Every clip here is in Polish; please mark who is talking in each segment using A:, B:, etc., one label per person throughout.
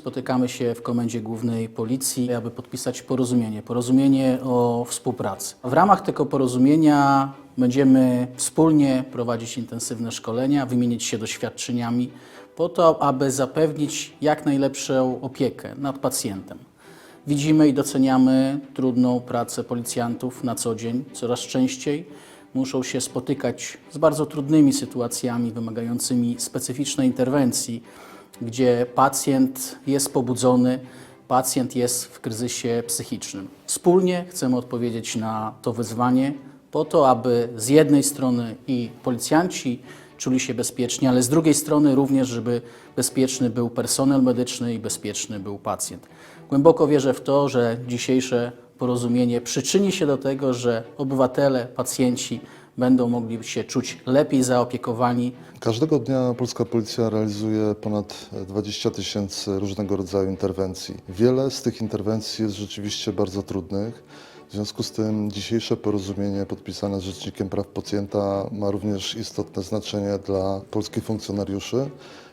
A: spotykamy się w Komendzie Głównej Policji, aby podpisać porozumienie, porozumienie o współpracy. W ramach tego porozumienia będziemy wspólnie prowadzić intensywne szkolenia, wymienić się doświadczeniami po to, aby zapewnić jak najlepszą opiekę nad pacjentem. Widzimy i doceniamy trudną pracę policjantów na co dzień. Coraz częściej muszą się spotykać z bardzo trudnymi sytuacjami wymagającymi specyficznej interwencji, gdzie pacjent jest pobudzony, pacjent jest w kryzysie psychicznym. Wspólnie chcemy odpowiedzieć na to wyzwanie po to, aby z jednej strony i policjanci czuli się bezpiecznie, ale z drugiej strony również, żeby bezpieczny był personel medyczny i bezpieczny był pacjent. Głęboko wierzę w to, że dzisiejsze porozumienie przyczyni się do tego, że obywatele, pacjenci będą mogli się czuć lepiej zaopiekowani,
B: Każdego dnia polska policja realizuje ponad 20 tysięcy różnego rodzaju interwencji. Wiele z tych interwencji jest rzeczywiście bardzo trudnych. W związku z tym dzisiejsze porozumienie podpisane z Rzecznikiem Praw Pacjenta ma również istotne znaczenie dla polskich funkcjonariuszy,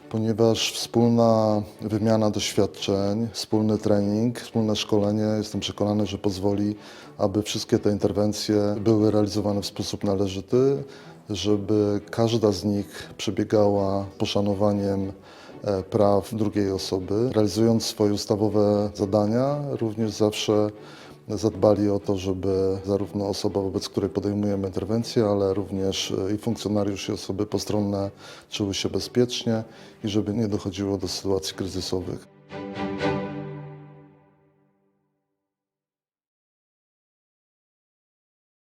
B: ponieważ wspólna wymiana doświadczeń, wspólny trening, wspólne szkolenie, jestem przekonany, że pozwoli, aby wszystkie te interwencje były realizowane w sposób należyty, żeby każda z nich przebiegała poszanowaniem e, praw drugiej osoby. Realizując swoje ustawowe zadania, również zawsze zadbali o to, żeby zarówno osoba, wobec której podejmujemy interwencję, ale również e, i funkcjonariusz, i osoby postronne czuły się bezpiecznie i żeby nie dochodziło do sytuacji kryzysowych.